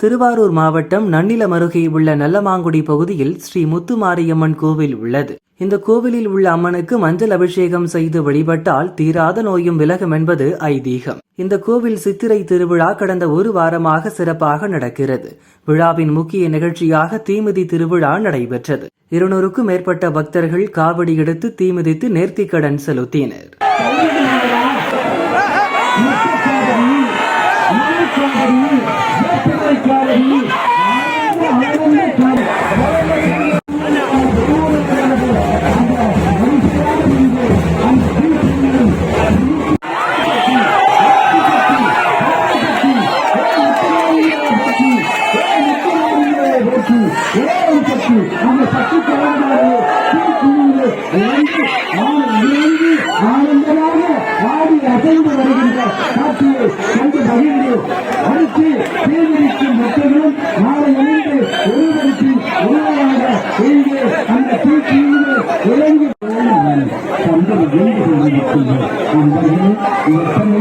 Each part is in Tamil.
திருவாரூர் மாவட்டம் நன்னிலம் அருகே உள்ள நல்லமாங்குடி பகுதியில் ஸ்ரீ முத்துமாரியம்மன் கோவில் உள்ளது. இந்த கோவிலில் உள்ள அம்மனுக்கு மஞ்சள் அபிஷேகம் செய்து வழிபட்டால் தீராத நோயும் விலகும் என்பது ஐதீகம். இந்த கோவில் சித்திரை திருவிழா கடந்த ஒரு வாரமாக சிறப்பாக நடக்கிறது. விழாவின் முக்கிய நிகழ்ச்சியாக தீமிதி திருவிழா நடைபெற்றது. இருநூறுக்கும் மேற்பட்ட பக்தர்கள் காவடி எடுத்து தீமிதித்து நேர்த்திக்கடன் செலுத்தினர். ஆனந்தமாக ஆடி அசைந்து வருகின்ற காட்சியை கண்டு மகிழ்ந்து அடுத்து உண்மையாக இங்கே அந்த தீட்டியிலே விளங்கி ஒன்பது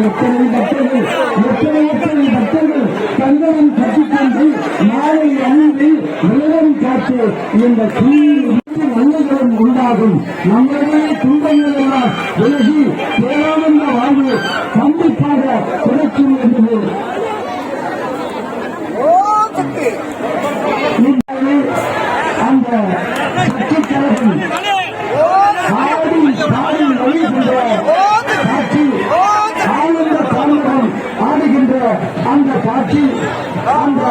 எத்தனை பக்தர்கள் எத்தனை எத்தனை பக்தர்கள் தங்கலம் கட்டிக்கொண்டு மாலை அணிந்து நிலம் காத்து இந்த நல்லதும் உண்டாகும். நம்மளுடைய துன்பங்களெல்லாம் விலகி பேரானந்த வாழ்வு கண்டிப்பாக கிடைக்கும் என்று ஆடுகின்ற அந்த பாட்டி அந்த